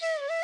Yeah.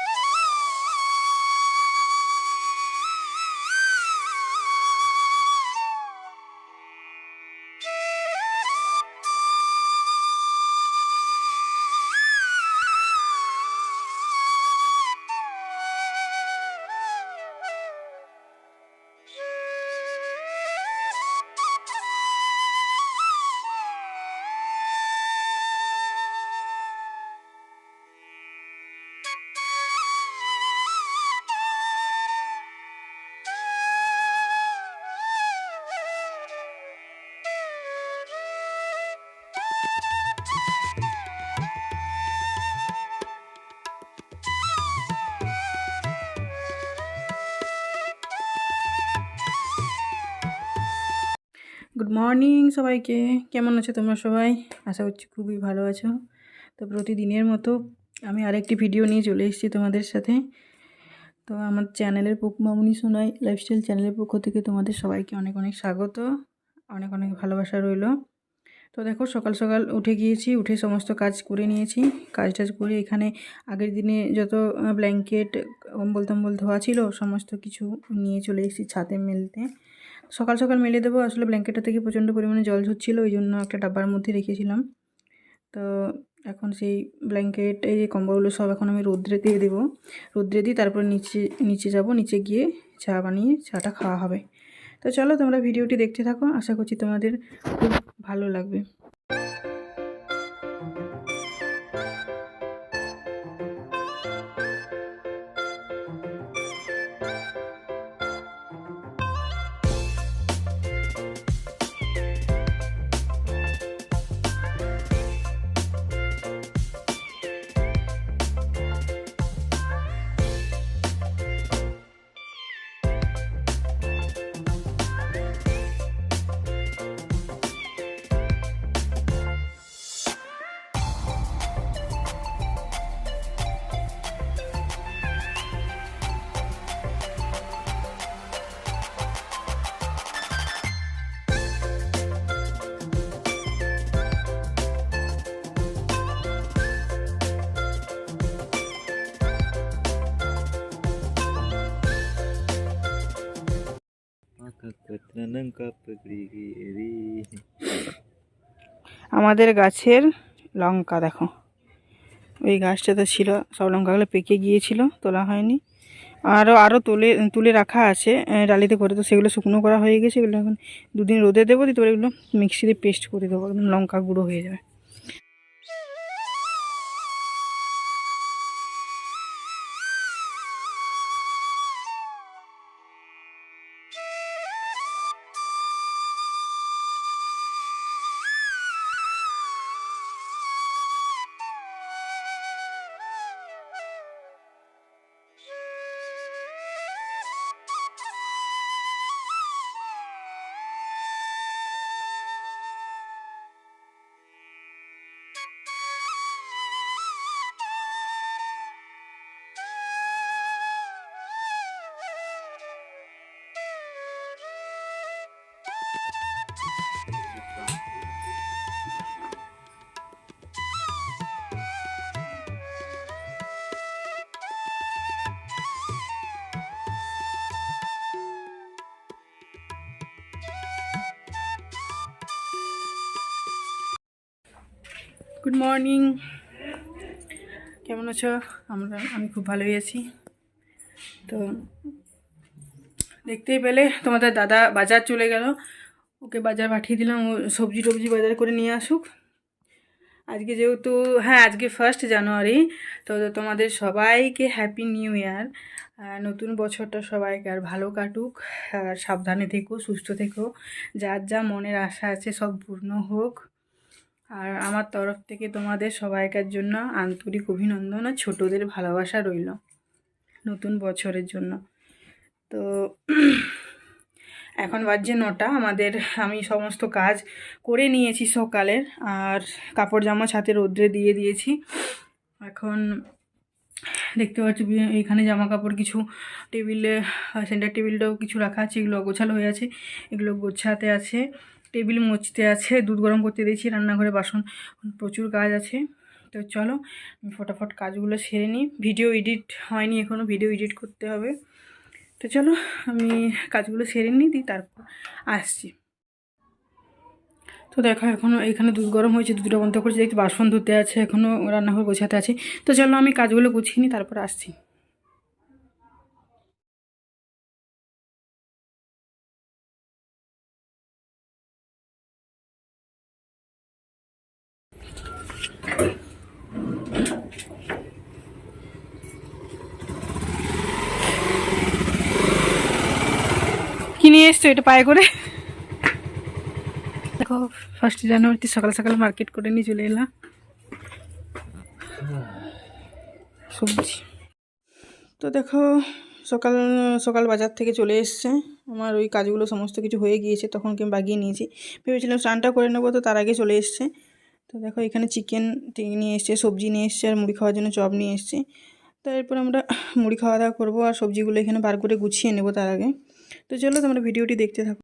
Good morning সবাইকে। কেমন আছো তোমরা সবাই? আশা করছি খুবই ভালো আছো। তো প্রতিদিনের মতো আমি আরেকটি ভিডিও নিয়ে চলে এসেছি তোমাদের সাথে। তো আমার চ্যানেলের পক্ষ, মামুনি সোনাই লাইফস্টাইল চ্যানেলের পক্ষ থেকে তোমাদের সবাইকে অনেক অনেক স্বাগত। অনেক অনেক ভালোবাসা রইল। তো দেখো সকাল সকাল উঠে গিয়েছি, উঠে সমস্ত কাজ করে নিয়েছি। কাজ টাজ করে এখানে আগের দিনে যত ব্ল্যাঙ্কেট কম্বল তম্বল ধোয়া ছিল, সমস্ত কিছু নিয়ে চলে এসেছি ছাদে মেলতে। সকাল সকাল মেলে দেবো, আসলে ব্ল্যাঙ্কেটটা থেকে প্রচণ্ড পরিমাণে জল ঝরছিলো ওই জন্য একটা ডাব্বার মধ্যে রেখেছিলাম। তো এখন সেই ব্ল্যাঙ্কেট এই যে কম্বলগুলো সব এখন আমি রোদ্রে দিয়ে দেবো। রোদ্রে দিয়ে তারপর নিচে নিচে যাব, নিচে গিয়ে চা বানিয়ে, চাটা খাওয়া হবে। তো চলো তোমরা ভিডিওটি দেখতে থাকো। আশা করছি তোমাদের খুব ভালো লাগবে। আমাদের গাছের লঙ্কা দেখো। ওই গাছটা তো ছিল, সব লঙ্কাগুলো পেকে গিয়েছিল, তোলা হয়নি। আরও আরও তুলে তুলে রাখা আছে ডালিতে করে তো সেগুলো শুকনো করা হয়ে গেছে, এগুলো এখন দুদিন রোদে দেবো দিতে পারে এগুলো মিক্সিতে পেস্ট করে দেবো, একদম লঙ্কা গুঁড়ো হয়ে যাবে। গুড মর্নিং কেমন আছো? আমরা, আমি খুব ভালোই আছি। তো দেখতেই পেলে, তোমাদের দাদা বাজার চলে গেল। ওকে বাজার পাঠিয়ে দিলাম, ও সবজি টবজি বাজার করে নিয়ে আসুক। আজকে যেহেতু হ্যাঁ আজকে ফার্স্ট জানুয়ারি তো তোমাদের সবাইকে হ্যাপি নিউ ইয়ার নতুন বছরটা সবাইকে আর ভালো কাটুক সাবধানে থেকো, সুস্থ থেকো। যার যা মনের আশা আছে সব পূর্ণ হোক। আর আমার তরফ থেকে তোমাদের সবাইকার জন্য আন্তরিক অভিনন্দন আর ছোটোদের ভালোবাসা রইল নতুন বছরের জন্য। তো এখন বাজছে নটা, আমাদের, আমি সমস্ত কাজ করে নিয়েছি সকালের, আর কাপড় জামা ছাতে রোদ্রে দিয়ে দিয়েছি। এখন দেখতে পাচ্ছি এখানে জামা কাপড় কিছু টেবিলে, সেন্টার টেবিলটাও কিছু রাখা আছে, এগুলো গোছালো হয়ে আছে, এগুলো গোছাতে আছে। টেবিল মুছতে আছে, দুধ গরম করতে দিয়েছি, রান্নাঘরে বাসন, প্রচুর কাজ আছে। তো চলো, আমি ফটাফট কাজগুলো সেরে নিই। ভিডিও এডিট হয়নি এখনও ভিডিও এডিট করতে হবে। তো চলো, আমি কাজগুলো সেরে নিই দিই তারপর আসছি। তো দেখো এখনও এখানে দুধ গরম হয়েছে, দুধটা বন্ধ করছি দেখছি বাসন ধুতে আছে এখনও রান্নাঘর গোছাতে আছে। তো চলো, আমি কাজগুলো গুছিয়ে নিই, তারপর আসছি। নিয়ে এসছো? এটা পায়ে করে? দেখো ফার্স্ট জানুয়ারিতে সকাল সকাল মার্কেট করে নিয়ে চলে এলাম। সবজি। তো দেখো, সকাল সকাল বাজার থেকে চলে এসছে। আমার ওই কাজগুলো সমস্ত কিছু হয়ে গিয়েছে, তখন কি বাগিয়ে নিয়েছি। ভেবেছিলাম স্নানটা করে নেব, তো তার আগে চলে এসছে। তো দেখো, এখানে চিকেন নিয়ে এসছে, সবজি নিয়ে এসছে, আর মুড়ি খাওয়ার জন্য চপ নিয়ে এসছে। তো এরপর আমরা মুড়ি খাওয়া দাওয়া করব, আর সবজিগুলো এখানে বার করে গুছিয়ে নেব তার আগে। তো চলো তোমরা ভিডিওটি দেখতে থাকো।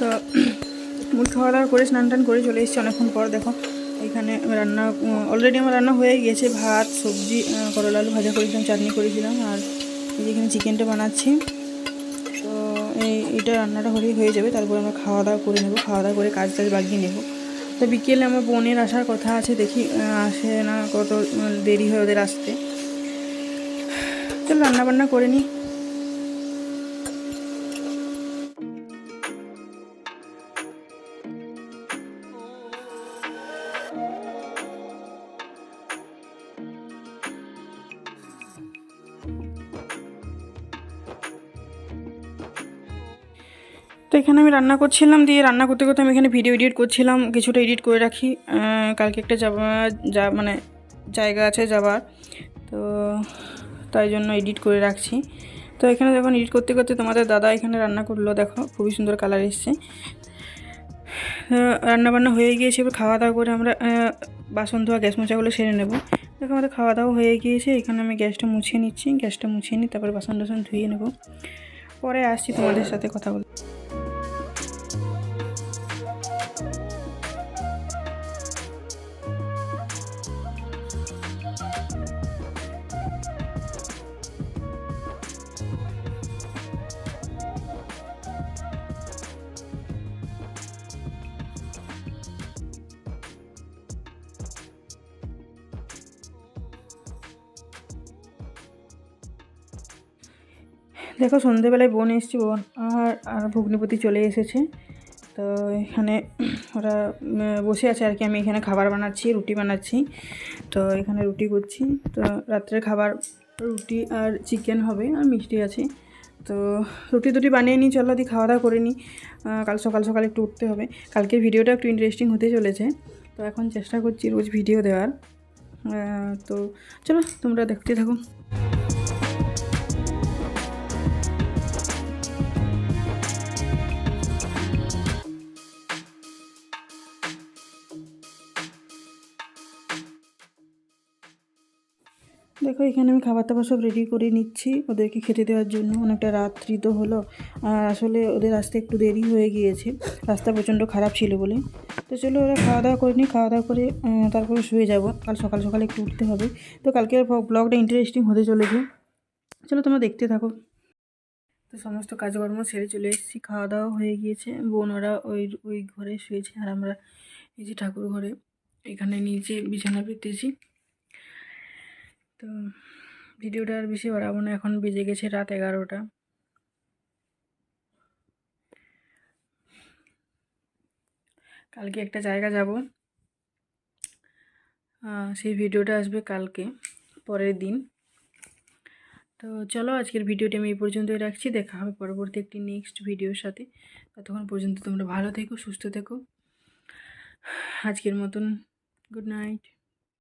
তো মুখ খাওয়া দাওয়া করে স্নান টান করে চলে এসেছি অনেকক্ষণ পর, দেখো। এখানে রান্না অলরেডি আমার রান্না হয়ে গিয়েছে, ভাত, সবজি করলা আলু ভাজা করেছিলাম, চাটনি করেছিলাম, আর এই যে এখানে চিকেনটা বানাচ্ছি। তো এই এটা রান্নাটা হলেই হয়ে যাবে, তারপর আমরা খাওয়া দাওয়া করে নেব, খাওয়া দাওয়া করে কাজ টাজ বাগিয়ে নেব। তো বিকেলে আমার বোনের আসার কথা আছে, দেখি আসে না কত, দেরি হয় ওদের আসতে। চল রান্না বান্না করে নিই। এখানে আমি রান্না করছিলাম দিয়ে রান্না করতে করতে আমি এখানে ভিডিও এডিট করছিলাম, কিছুটা এডিট করে রাখি। কালকে একটা যাবা, যা মানে জায়গা আছে যাবার। তো তাই জন্য এডিট করে রাখছি। তো এখানে যখন এডিট করতে করতে তোমাদের দাদা এখানে রান্না করল, দেখো, খুবই সুন্দর কালার এসছে। রান্না বান্না হয়ে গিয়েছে, এবার খাওয়া দাওয়া করে আমরা বাসন ধোয়া, গ্যাস মোছাগুলো সেরে নেব। দেখো, আমাদের খাওয়া দাওয়া হয়ে গিয়েছে, এখানে আমি গ্যাসটা মুছিয়ে নিচ্ছি, গ্যাসটা মুছিয়ে নিই তারপরে বাসন টাসন ধুয়ে নেব। পরে আসছি তোমাদের সাথে কথা বলতে। দেখো সন্ধেবেলায় বোন এসেছি, বোন আর আর ভগ্নিপতি চলে এসেছে। তো এখানে ওরা বসে আছে আর কি। আমি এখানে খাবার বানাচ্ছি, রুটি বানাচ্ছি। তো এখানে রুটি করছি। তো রাত্রে খাবার রুটি আর চিকেন হবে আর মিষ্টি আছে। তো রুটি দুটি বানিয়ে নিই, চলো দি খাওয়া দাওয়া করে নিই। কাল সকাল সকাল একটু উঠতে হবে। কালকের ভিডিওটা একটু ইন্টারেস্টিং হতে চলেছে। তো এখন চেষ্টা করছি রোজ ভিডিও দেওয়ার। তো চলো তোমরা দেখতে থাকো। দেখো, এখানে আমি খাবার দাবার সব রেডি করে নিচ্ছি ওদেরকে খেতে দেওয়ার জন্য। অনেকটা রাত্রি তো হলো। আর আসলে ওদের আসতে একটু দেরি হয়ে গিয়েছে। রাস্তা প্রচণ্ড খারাপ ছিল বলে। তো চলো ওরা খাওয়া দাওয়া করে নিই খাওয়া দাওয়া করে তারপরে শুয়ে যাব। কাল সকাল সকাল একটু উঠতে হবে। তো কালকের ব্লগটা ইন্টারেস্টিং হতে চলেছে। চলো তোমরা দেখতে থাকো। তো সমস্ত কাজকর্ম সেরে চলে এসেছি। খাওয়া দাওয়া হয়ে গিয়েছে। বোন, ওরা ওই ওই ঘরে শুয়েছে আর আমরা এই যে ঠাকুর ঘরে। এখানে নিচে বিছানা পেতেছি। তো ভিডিওটা আর বেশি বাড়াবো না, এখন বেজে গেছে রাত এগারোটা। কালকে একটা জায়গা যাব। সেই ভিডিওটা আসবে কালকে, পরের দিন। তো চলো আজকের ভিডিওটি আমি এই পর্যন্তই রাখছি, দেখা হবে পরবর্তী একটি নেক্সট ভিডিওর সাথে। ততক্ষণ পর্যন্ত তোমরা ভালো থেকো, সুস্থ থেকো। আজকের মতন গুড নাইট